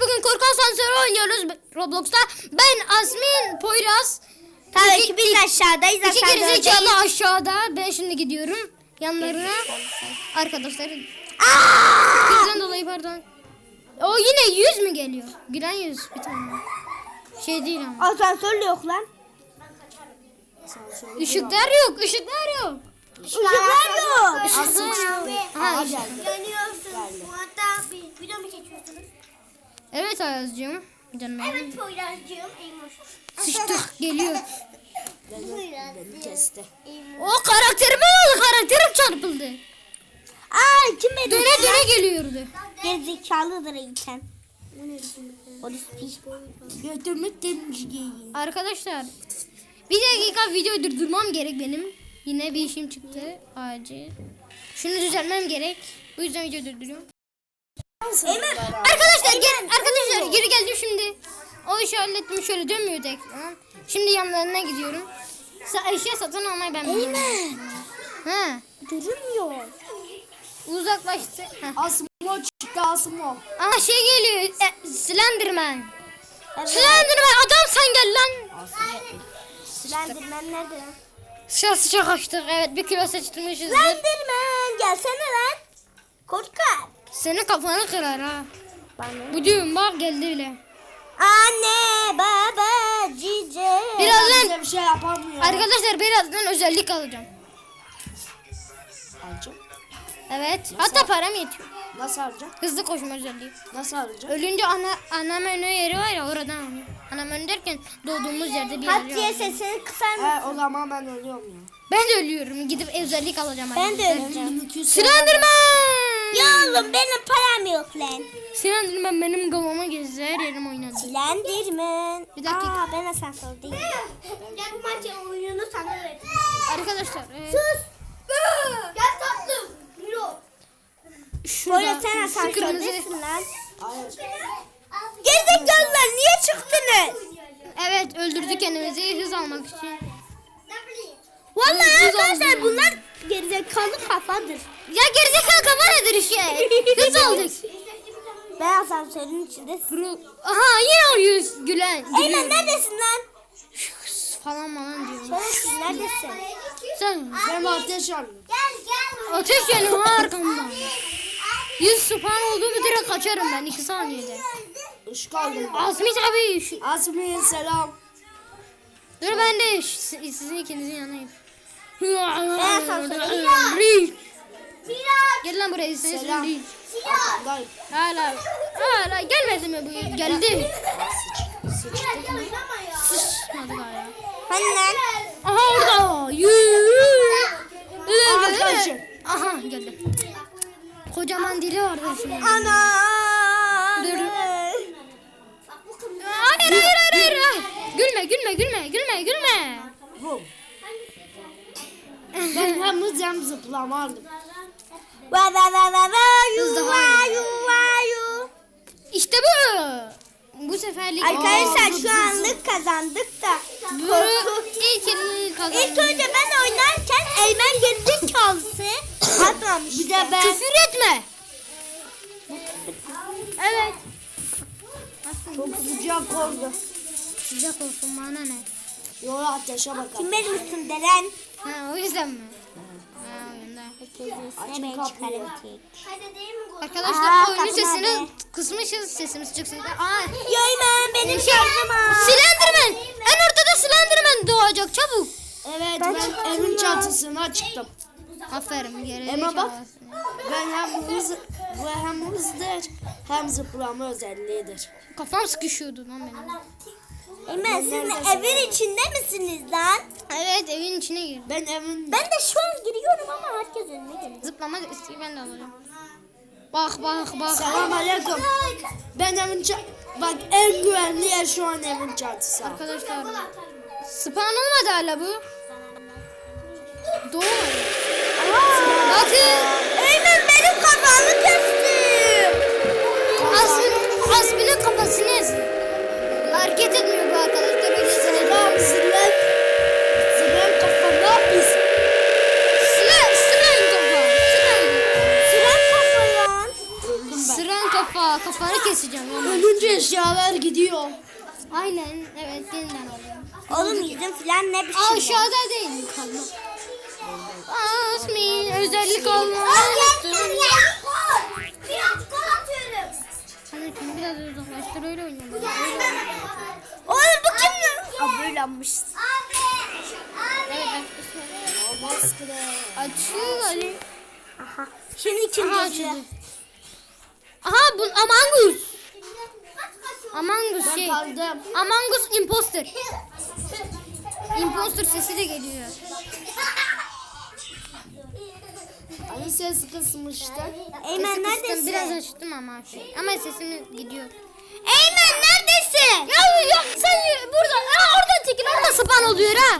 bugün korku asansörü oynuyoruz Roblox'ta. Ben Asmin Poyraz. Tabii ki biz aşağıdayız. İki gerizekalı aşağıda. Ben şimdi gidiyorum. Yanlarına arkadaşları. Bizden dolayı pardon. O yine yüz mü geliyor? Gülen yüz bir tane. Şey değil ama. Asansör de yok lan. Işıklar yok, ışıklar yok. Işıklar yok. Işıklar yok. Ha. Yanıyorsun. Hatta bir video mu çekiyorsunuz? Evet Ayaz'cığım. Canım. Evet Poyraz'cığım. Sıçtık geliyor. Beni kesti. O karakterime oldu, karakterim çarpıldı. Aa kim beni? Döne döne geliyordu. Polis piş. Götümü temizleyin. Arkadaşlar bir dakika video durdurmam gerek benim. Yine bir işim çıktı acil. Şunu düzeltmem gerek. Bu yüzden video durduruyorum. Arkadaşlar gel arkadaşlar geri geldim şimdi. O işi hallettim şöyle dönmüyor ekran. Şimdi yanlarına gidiyorum. Sa eşya satın almayı ben bilmiyorum. Ha, Görünmüyor. uzaklaştı. Ha. Asmo çıktı Asmo. Aha şey geliyor. E, Slenderman. Slenderman adam sen gel lan. Slenderman nerede? Şurası çok açtık. Evet bir kilo seçtirmişizdir. Slenderman gelsene lan. Korkak. Senin kafanı kırar ha. Bana. Bu düğün bak geldi bile. Anne, baba, cice. Birazdan bir şey yapamıyor. arkadaşlar birazdan özellik alacağım. Alacağım. Evet. Hatta param yetiyor. Nasıl alacağım? Hızlı koşma özelliği. Nasıl alacağım? Ölünce ana ana menü yeri var ya oradan alıyor. Ana menü derken doğduğumuz yerde bir yer Hatice sesini kısar mısın? He o zaman ben ölüyorum ya. Ben de ölüyorum. Gidip özellik alacağım. Ben de öleceğim. Slenderman. Ya oğlum benim param yok lan. Slenderman benim kafama gezdi. Her yerim oynadı. Slenderman. Bir dakika. Aa ben asansördeyim. Gel bu maçın oyununu sana ver. Arkadaşlar. E, Gel tatlım. Miro. şurada Böyle sen asansördesin lan. Hayır. Gerizekalılar niye çıktınız? Evet öldürdük kendimizi hız almak için. Vallahi arkadaşlar bunlar gerizekalı kafadır. Ya gerizekalı kafa nedir işte? Hız aldık. Ben asansörün içinde. Bro. Aha yine o yüz gülen. Eymen neredesin lan? Falan falan diyor. Şerefsiz neredesin? Sen Ben ateş aldım. Gel gel. ateş yanıyor arkamdan. Yüz spawn oldu mu direkt kaçarım ben 2 saniyede. Işık aldım. Asmit abi. Asmin selam. Dur ben de sizin ikinizin yanayım. Real. Miro. Gel lan buraya sen Selam. Real. Dayı. Hala. Hala gelmedi mi bu? Geldi. Sıçmadı galiba. Hani lan? Aha orada. Yürü. Aha geldi. Kocaman dili vardı şimdi. Ana. Dur. Hayır hayır hayır hayır. Gülme gülme gülme gülme gülme. Ben hem hız hem zıplama aldım. Va va va va va yu va yu va yu. İşte bu. Bu seferlik. Arkadaşlar Aa, şu anlık kazandık da. Korku. ilk el kazandı. İlk önce ben oynarken Eymen gerizekalısı atmamış. Bir de ben Küfür etme. Evet. çok sıcak oldu. Sıcak olsun bana ne? Yola ateşe bakalım. Kim benim üstümde lan? Ha o yüzden mi? Açın Ben çıkarım? Arkadaşlar Aa, oyunun kapı sesini nerede? kısmışız sesimiz çıksın. Aa. Ya Eymen benim Şey, şarjım az. Slenderman. En ortada Slenderman doğacak çabuk. Evet Ben evin çatısına çıktım. Aferin geri Emma bak. Ben hem hız ve hem hızdır hem zıplama özelliğidir. Kafam sıkışıyordu lan benim. Eymen siz ne, evin içinde misiniz lan? Evet evin içine gir. Ben evin Ben de şu an giriyorum ama herkes önüne geliyor. Zıplama isteği ben de alacağım. Bak bak bak. Selam aleyküm. Ben evin ça- Bak en güvenli yer şu an evin çatısı. Arkadaşlar. Spawn olmadı hala bu. Doğru. Bakın. Eymen benim kafamı kesti. Asmin, Asmin'in kafasını ezdi. Hareket etmiyor bu arkadaşlar. Öyle Selam oğlum. Ölünce eşyalar gidiyor. Aynen evet yeniden oluyor. Oğlum yüzün falan ne biçim? Aşağıda değil. Asmin özellik olmaz. Biraz uzaklaştır öyle oynayalım. Oğlum bu kim lan? Ablaylanmış. Abi. Abi. Evet açıyor Ali. Aha kim açıldı. yazıyor? Aha bu Among Us. Among Us şey. Kaldım. Among Us imposter. Imposter sesi de geliyor. Ses kısmıştı. Eymen neredesin? Biraz açtım ama şey. Ama sesim gidiyor. Eymen neredesin? Ya yok sen burada. Aa, orada çekin orada spawn oluyor ha.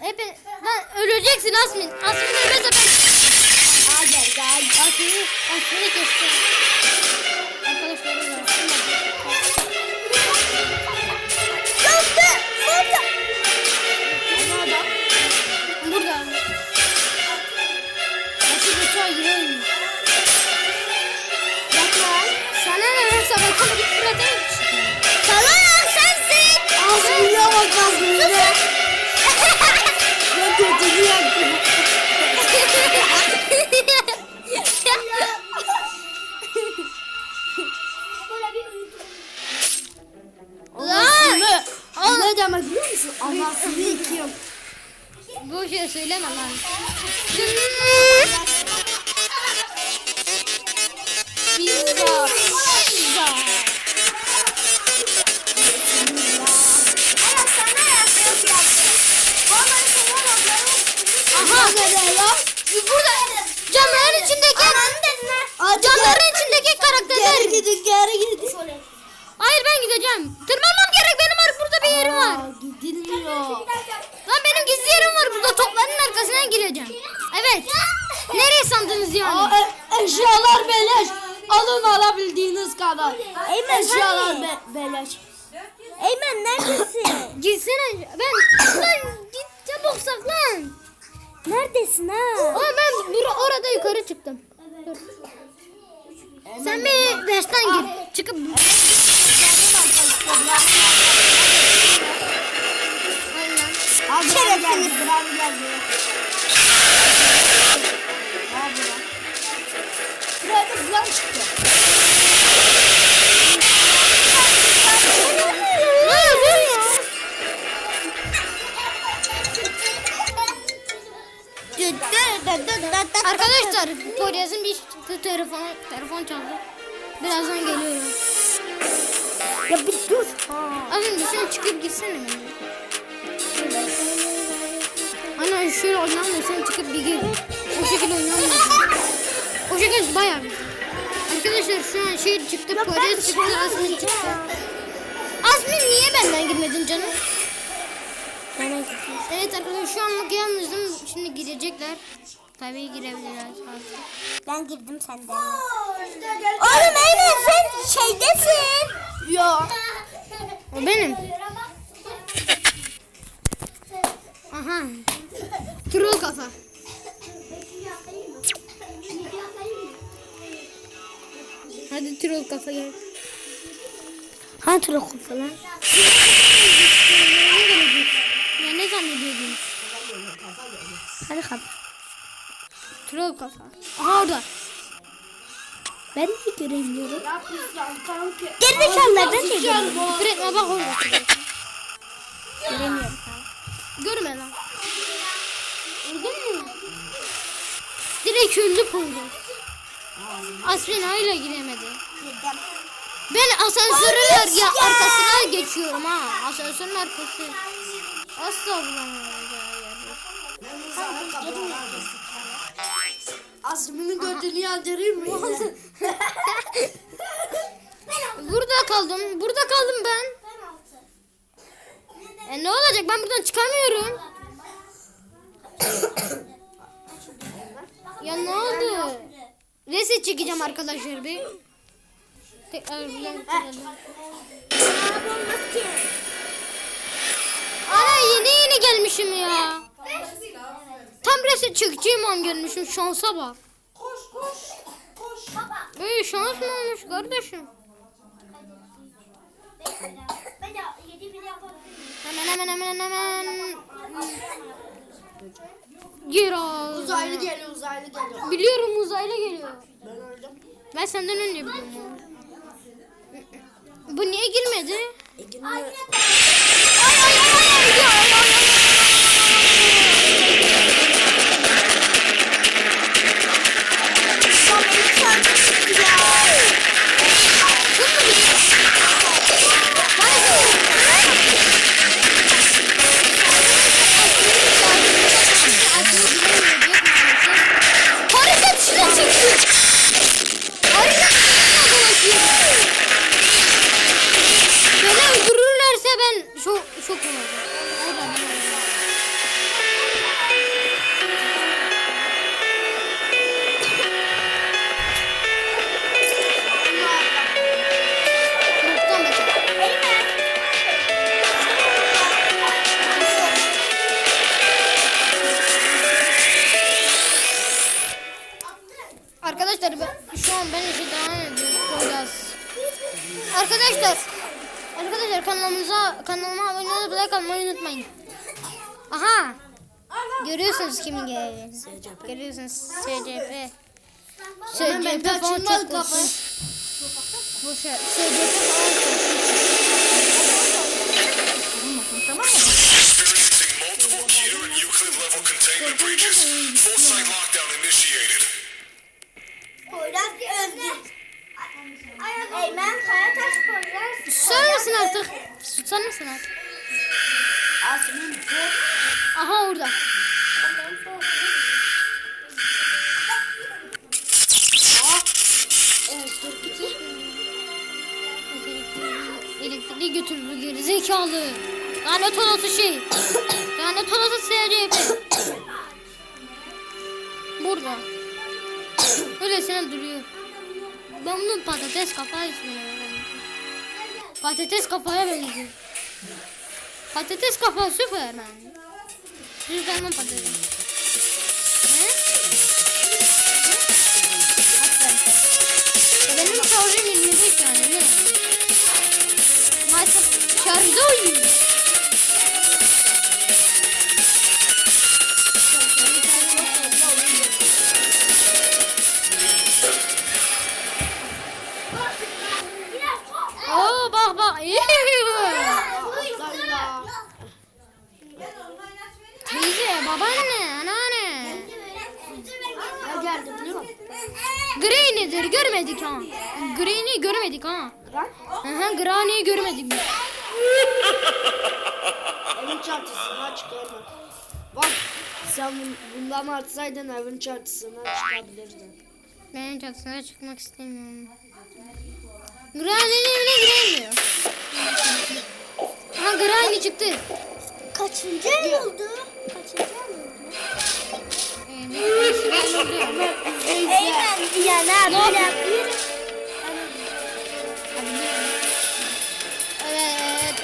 Hep lan öleceksin Asmin. Asmin ölmezse ben. Aa gel. Asmin'i Asmin'i kestim. Söyleme lan. Pizza. Aha. Burada camların içindeki camların içindeki Geri karakterler. gidin geri gidin. Hayır ben gideceğim. Tırmanmam gerek benim var burada bir yerim var. Aa, gidilmiyor. Lan benim gizli yerim var burada topların arkasından gireceğim. Evet. Nereye sandınız yani? Aa, e- eşyalar beleş. Alın alabildiğiniz kadar. Eymen Eşyalar be beleş. Eymen neredesin? Gitsene. Ben lan git çabuk saklan. neredesin ha? Ama ben bura, orada yukarı çıktım. Dur. Sen bir beşten gir. Çıkıp Aynen. Abi Şerefsiniz. Abi geldi. Abi lan. Şuraya da falan çıktı. Arkadaşlar Poyraz'ın bir telefon telefon çaldı. Birazdan geliyorum. Ya bir dur. Önce sen çıkıp gitsene. Ana şöyle oynanmıyor sen çıkıp bir gir. O şekilde oynanmıyor. O şekilde bayağı bir. Arkadaşlar şu an şey çıktı Poyraz çıktı Asmin çıktı. Asmin niye benden girmedin canım? Evet arkadaşlar şu anlık yalnızım. Şimdi girecekler. Tabii girebilirler. artık. Ben girdim senden. Oğlum Eymen sen şeydesin. Yok. O benim. Aha. Troll kafa. Hadi troll kafa gel. Ha troll falan. Ya ne zannediyordunuz? Hadi kap. Troll kafa. Aha orada. Ben de göremiyorum. Kanka. Gerizekalılar ben de görüyorum. Küfür etme bak orada. Göremiyorum. Görme lan. Öldün mü? Direkt öldü Poyraz. Asmin hala giremedi. Ben asansörün ya arkasına geçiyorum ha. Asansörün arkası. Asla bulamayacağı yer. Azmi'nin gördüğünü yandırayım mı? Burada kaldım. Burada kaldım ben. E ne olacak? Ben buradan çıkamıyorum. ya ne oldu? Reset çekeceğim arkadaşlar bir. Tekrar buradan. Ana yeni yeni gelmişim ya. Tam reset çekeceğim an gelmişim. Şansa bak. Böyle şans mı olmuş kardeşim? Hemen hemen hemen hemen. Gir. Uzaylı geliyor uzaylı geliyor. Biliyorum uzaylı geliyor. Ben öldüm. Ben senden önce biliyorum. Bu niye girmedi? İkinci Ay ay ay ay ay ay ay ay. Thank you. Arkadaşlar Arkadaşlar kanalımıza kanalıma abone olup like almayı unutmayın. Aha. Görüyorsunuz kimin geldiğini. Görüyorsunuz SCP. SCP falan çok kafayı. korkunç. Boş ver. SCP falan level containment breaches. Full site lockdown initiated. Poyraz Özgür. Eymen Karataş Poyraz. Susar mısın artık? Susar mısın artık? Asmin Aha orada. Elektriği götürür geri zekalı. Lanet olası şey. Lanet olası SCP. Burada. Öylesine duruyor. Ben bunun patates kafa ismini veriyorum. Patates kafaya benziyor. Patates kafa Süperman. Süperman patates. He? Hatta. E Benim şarjım 25 yani ne? Maalesef şarjda oynuyor. Granny'dir görmedik ha. Granny görmedik ha. Aha Granny'yi görmedik biz. evin çatısına çıkamam. Bak sen bun- bundan atsaydın evin çatısına çıkabilirdin. Ben çatısına çıkmak istemiyorum. Granny'nin evine giremiyor. Aha Granny çıktı. Kaçıncı ay oldu? Kaçıncı ay oldu? Eymen ya ne yapayım? Evet.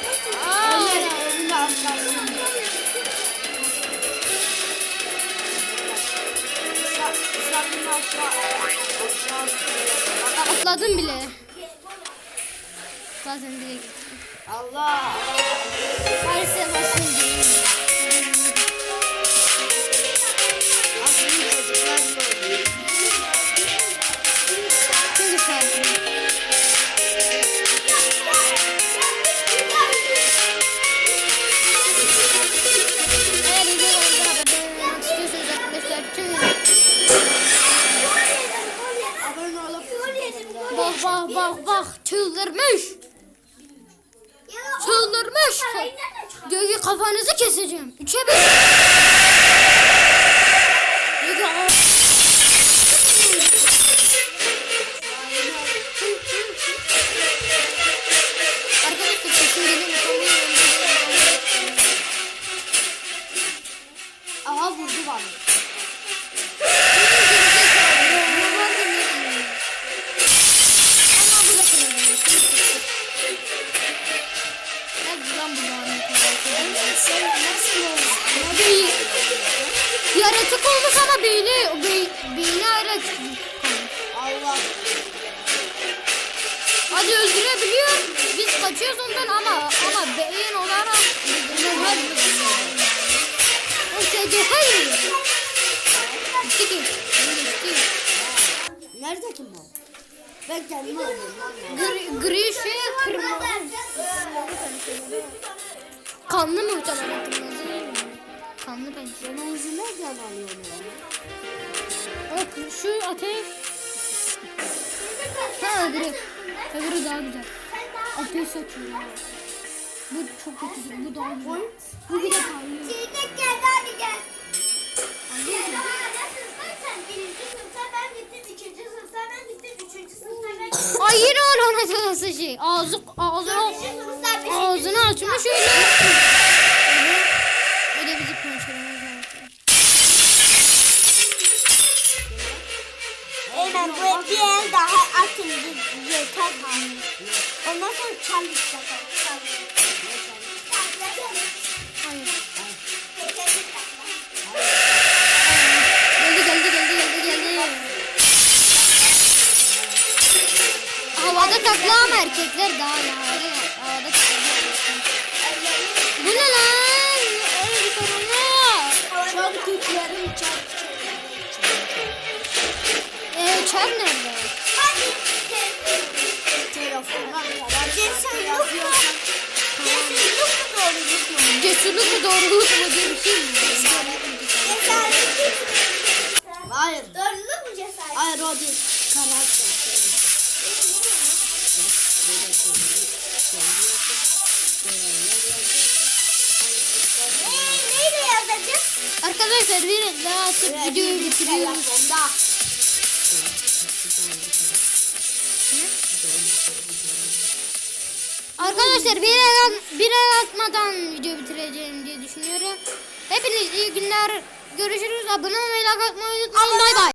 Atladım bile. Zaten direkt. Allah. Maalesef basın keseceğim. Üçe bir. Kaçıyoruz ondan ama ama beyin olarak Muhammed O sence hayır. Gitti ki. Gitti. Nerede kim o? Ben kendimi alıyorum. Gri, gri şey kırmızı. Kanlı muhtemelen kırmızı. Kanlı bence. Yanımızı nereden alıyorsun ya? Bak şu ateş. Ha öbürü. Öbürü daha güzel. Ateş atıyor. Bu çok kötü. Bu daha güzel. Bu bir de parlıyor. Çiğdek geldi hadi gel. Gel nasıl? Sen birinci sınıfta ben gittim ikinci sınıfta ben gittim üçüncü sınıfta ben gittim. Ay yine o lanet olası şey. Ağzı, ağzını, Dördüncü sınıfta beşinci ağzını açmış öyle. Öyle bizi konuşuyorlar. Eymen bu bir el daha atın yeter. Ondan sonra çalışacak. Hayır. Geldi geldi geldi geldi geldi. Havada takla ama erkekler daha ya. Havada, takla. Bu ne lan? Öyle bir korona. Çark yüklerim çark Ee, çar nerede? Cesurluk mu doğruluk mu diye bir şey mi? Cesaretlik mi? Hayır. Doğruluk mu cesaret? Hayır o değil. Karakter. Yazacağız? Arkadaşlar bir daha atıp videoyu bitiriyoruz. Telefonda. Arkadaşlar bir el, bir el atmadan video bitireceğim diye düşünüyorum. Hepiniz iyi günler. Görüşürüz. Abone olmayı, like atmayı unutmayın. Bay bay.